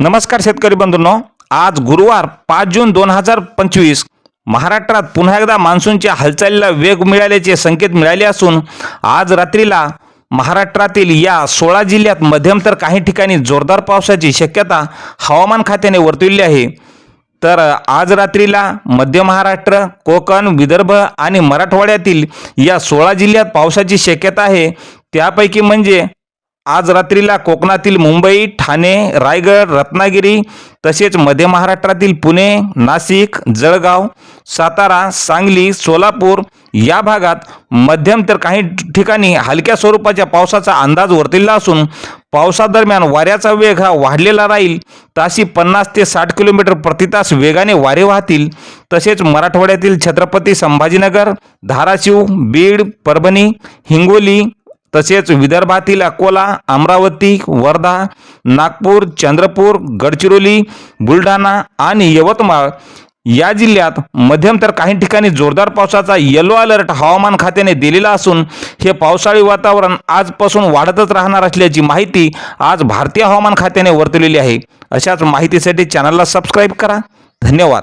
नमस्कार शेतकरी बंधूंनो. आज गुरुवार पाच जून दोन हजार पंचवीस. महाराष्ट्रात पुन्हा एकदा मान्सूनच्या हालचालीला वेग मिळाल्याचे संकेत मिळाले असून आज रात्रीला महाराष्ट्रातील या सोळा जिल्ह्यात मध्यम तर काही ठिकाणी जोरदार पावसाची शक्यता हवामान खात्याने वर्तविली आहे. तर आज रात्रीला मध्य महाराष्ट्र कोकण विदर्भ आणि मराठवाड्यातील या सोळा जिल्ह्यात पावसाची शक्यता आहे. त्यापैकी म्हणजे आज रात्रीला कोकणातील मुंबई ठाणे रायगड रत्नागिरी तसेच मध्य महाराष्ट्रातील पुणे नाशिक जळगाव सातारा सांगली सोलापूर या भागात मध्यम तर काही ठिकाणी हलक्या स्वरूपाच्या पावसाचा अंदाज वर्तवला असून पावसादरम्यान वाऱ्याचा वेग हा वाढलेला राहील. ताशी पन्नास ते साठ किलोमीटर प्रति तास वेगाने वारे वाहतील. तसेच मराठवाड्यातील छत्रपती संभाजीनगर धाराशिव बीड परभणी हिंगोली तसेच विदर्भातील अकोला अमरावती वर्धा नागपूर चंद्रपूर गडचिरोली बुलढाणा आणि यवतमाळ या जिल्ह्यात मध्यम तर काही ठिकाणी जोरदार पावसाचा येलो अलर्ट हवामान खात्याने दिलेला असून हे पावसाळी वातावरण आजपासून वाढतच राहणार असल्याची माहिती आज भारतीय हवामान खात्याने वर्तवलेली आहे. अशाच माहितीसाठी चॅनलला सबस्क्राईब करा. धन्यवाद.